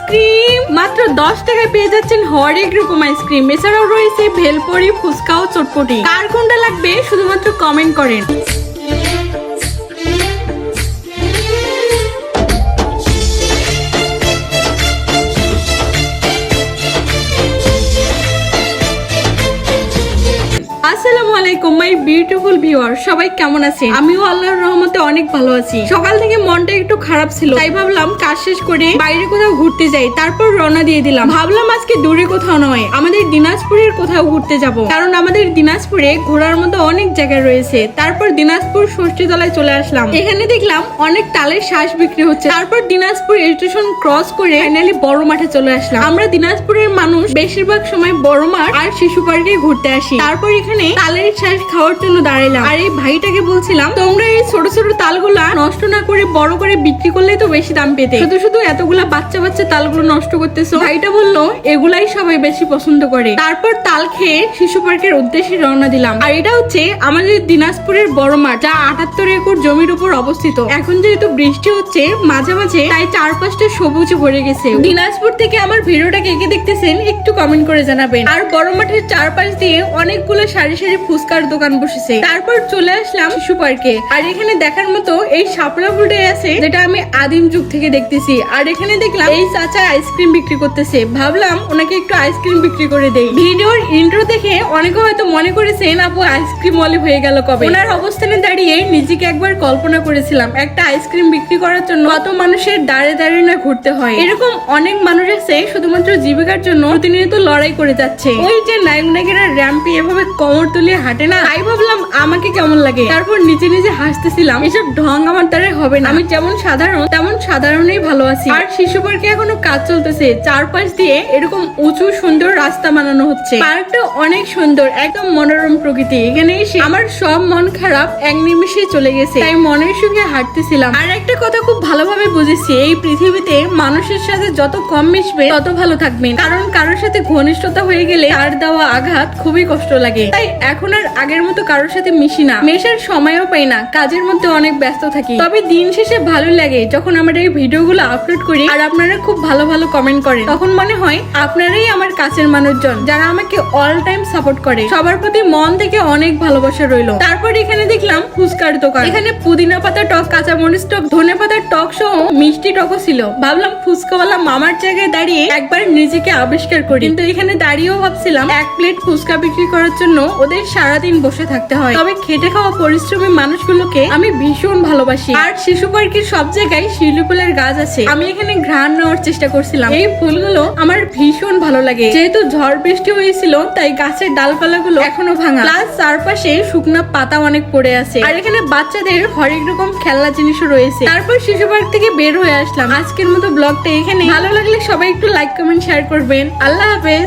Ice cream. মাত্র দশ টাকায় পেয়ে যাচ্ছেন হরেক রকম আইসক্রিম। এছাড়াও রয়েছে ভেলপরি, ফুচকা ও চটপটি। কার কোনটা লাগবে? শুধুমাত্র কমেন্ট করেন। আলাইকুম, মাই বিউটিফুল ভিউয়ার সবাই কেমন আমিও আল্লাহর রহমতে অনেক ভালো আছি। সকাল থেকে মনটা একটু খারাপ ছিল, তাই ভাবলাম কাজ শেষ করে বাইরে কোথাও ঘুরতে যাই। তারপর রওনা দিয়ে দিলাম। ভাবলাম আজকে দূরে কোথাও নয়, আমাদের দিনাজপুরের কোথাও ঘুরতে যাব। কারণ আমাদের দিনাজপুরে ঘোরার মতো অনেক জায়গা রয়েছে। তারপর দিনাজপুর ষষ্ঠী তলায় চলে আসলাম। এখানে দেখলাম অনেক তালের শ্বাস বিক্রি হচ্ছে। তারপর দিনাজপুর স্টেশন ক্রস করে ফাইনালি বড় মাঠে চলে আসলাম। আমরা দিনাজপুরের মানুষ, বেশিরভাগ সময় বড় মাঠ আর শিশু পার্কে ঘুরতে আসি। তারপর এখানে তালের শ্বাস খাওয়ার জন্য দাঁড়াইলাম। আর এই ভাইটাকে বলছিলাম, তোমরা এই ছোট ছোট তালগুলা নষ্ট না করে, বড় করে বিক্রি করলেই তো বেশি দাম পেতে। শুধু শুধু এতগুলা বাচ্চা বাচ্চা তালগুলো নষ্ট করতেছো? ভাইটা বলল, এগুলাই সবাই বেশি পছন্দ করে। তারপর তাল খেয়ে শিশু পার্কের উদ্দেশ্যে রওনা দিলাম। আর এটা হচ্ছে আমাদের দিনাজপুরের বড় মাঠ, যা আটাত্তর একর জমির উপর অবস্থিত। এখন যেহেতু বৃষ্টি হচ্ছে মাঝে মাঝে, তাই চারপাশটা সবুজে ভরে গেছে। দিনাজপুর থেকে আমার ভিডিওটা কে কে দেখতেছেন একটু কমেন্ট করে জানাবেন। আর বড় মাঠের চারপাশ দিয়ে অনেকগুলো সারি সারি ফুচকার দোকান বসেছে। তারপর চলে আসলাম শিশু পার্কে আর এখানে দেখার মতো এই শাপলা ফুলটাই আছে, যেটা আমি আদিম যুগ থেকে দেখতেছি। আর এখানে দেখলাম এই চাচা আইসক্রিম বিক্রি করতেছে। ভাবলাম ওনাকে একটু আইসক্রিম বিক্রি করে দেই। ভিডিওর ইন্ট্রো দেখে অনেকে হয়তো মনে করেছেন, আপু আইসক্রিম ওয়ালি হয়ে গেল কবে? ওনার অবস্থানে দাঁড়িয়ে নিজেকে একবার কল্পনা করেছিলাম, একটা আইসক্রিম বিক্রি করার জন্য কত মানুষের দাঁড়ে দাঁড়িয়ে না ঘুরতে হয়। এরকম অনেক মানুষ আছে শুধুমাত্র জীবিকার জন্য প্রতিনিয়ত লড়াই করে যাচ্ছে। ওই যে নায়ক নায়িকারা র্যাম্পি এভাবে কোমর তুলিয়ে হাঁটে না। তাই ভাবলাম, আমাকে কেমন লাগে? তারপর হাসতেছিলাম, এসব ঢং আমার দ্বারা হবে না। আমি যেমন সাধারণ, তেমন সাধারণই ভালো আছি। আর শিশু পার্কে এখনও কাজ চলতেছে। চারপাশ দিয়ে এরকম উঁচু, সুন্দর রাস্তা বানানো হচ্ছে। পার্কটা অনেক সুন্দর, একদম মনোরম প্রকৃতি। এখানে এসে আমার সব মন খারাপ এক নিমিষে চলে গেছে। তাই মনের সুখে হাঁটতেছিলাম। আর একটা কথা খুব ভালোভাবে বুঝেছি, এই পৃথিবীতে মানুষের সাথে যত কম মিশবে, তত ভালো থাকবেন। কারণ কারোর সাথে ঘনিষ্ঠতা হয়ে গেলে তার দেওয়া আঘাত খুবই কষ্ট লাগে। তাই এখন আর আগের মতো কারোর সাথে মিশি না। মেশার সময়ও পাই না, কাজের মধ্যে অনেক ব্যস্ত থাকি। তবে দিন শেষে ভালো লাগে যখন আমরা এই ভিডিওগুলো আপলোড করি আর আপনারা খুব ভালো ভালো কমেন্ট করেন। তখন মনে হয় আপনারাই আমার কাছের মানুষজন যারা আমাকে অল টাইম সাপোর্ট করে। সবার প্রতি মন থেকে অনেক ভালোবাসা রইল। তারপর এখানে দেখলাম ফুচকার দোকান। এখানে পুদিনা পাতা টক কাঁচা মরিচ টক, ধনে পাতার টক সহ মিষ্টি টকও ছিল। ভাবলাম ফুচকাওয়ালা মামার জায়গায় দাঁড়িয়ে একবার নিজেকে আবিষ্কার করি। কিন্তু এখানে দাঁড়িয়েও ভাবছিলাম, এক প্লেট ফুচকা বিক্রি করার জন্য ওদের সারাদিন বসে থাকতে হয়। তবে খেটে খাওয়া পরিশ্রমী মানুষগুলোকে আমি ভীষণ ভালোবাসি। আর শিশু পার্কের সব জায়গায় শিউলি ফুলের গাছ আছে। আমি এখানে ঘ্রাণ নেওয়ার চেষ্টা করছিলাম। এই ফুলগুলো আমার ভীষণ ভালো লাগে। যেহেতু ঝড় বৃষ্টি হয়েছিল, তাই গাছের ডালপালাগুলো এখনও ভাঙা। প্লাস চারপাশে শুকনা পাতা অনেক পড়ে আছে। আর এখানে বাচ্চাদের হরেক রকম খেলনা জিনিসও রয়েছে। তারপর শিশু পার্ক থেকে বের হয়ে আসলাম। আজকের মতো ব্লগটা এখানে ভালো লাগলে সবাই একটু লাইক কমেন্ট শেয়ার করবেন। আল্লাহ হাফেজ।